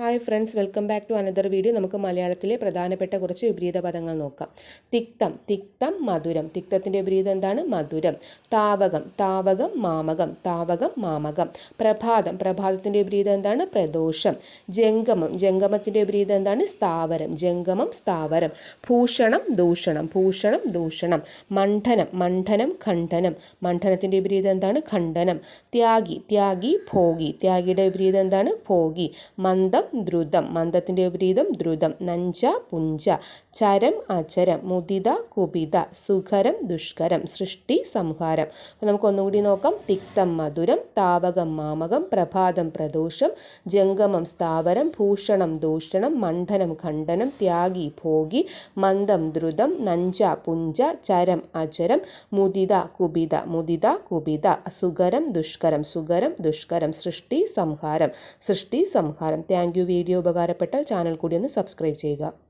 Hi friends welcome back to another video നമുക്ക് മലയാളത്തിലെ പ്രധാനപ്പെട്ട കുറച്ച് വിപരീത പദങ്ങൾ നോക്കാം. തിക്തം തിക്തം മധുരം. തിക്തത്തിന്റെ വിപരീതം എന്താണ്? മധുരം. താവകം താവകം മാമകം. താവകം മാമകം. പ്രഭാതം പ്രഭാതത്തിന്റെ വിപരീതം എന്താണ്? പ്രദോഷം. ജംഗമം ജംഗമത്തിന്റെ വിപരീതം എന്താണ്? സ്ഥാവരം. ജംഗമം സ്ഥാവരം. ഭൂഷണം ദൂഷണം. ഭൂഷണം ദൂഷണം. മണ്ഡനം മണ്ഡനം ഖണ്ഡനം. മണ്ഡനത്തിന്റെ വിപരീതം എന്താണ്? ഖണ്ഡനം. ത്യാഗി ത്യാഗി ഭോഗി. ത്യാഗിയുടെ വിപരീതം എന്താണ്? ഭോഗി. മന്ദം ദ്രുതം. മന്ദത്തിന്റെ വിപരീതം ദ്രുതം. നഞ്ച പുഞ്ച. ചരം അചരം. മുദിത കുപിത. സുഖരം ദുഷ്കരം. സൃഷ്ടി സംഹാരം. അപ്പോൾ നമുക്ക് ഒന്നുകൂടി നോക്കാം. തിക്തം മധുരം. താവകം മാമകം. പ്രഭാതം പ്രദോഷം. ജംഗമം സ്ഥാവരം. ഭൂഷണം ദൂഷണം. മണ്ഡനം ഖണ്ഡനം. ത്യാഗി ഭോഗി. മന്ദം ദ്രുതം. നഞ്ച പുഞ്ച. ചരം അചരം. മുദിത കുപിത. മുദിത കുപിത. സുഖരം ദുഷ്കരം. സുഖരം ദുഷ്കരം. സൃഷ്ടി സംഹാരം. സൃഷ്ടി സംഹാരം. Thank you. വീഡിയോ ഉപകാരപ്പെട്ടാൽ ചാനൽ കൂടി ഒന്ന് സബ്സ്ക്രൈബ് ചെയ്യുക.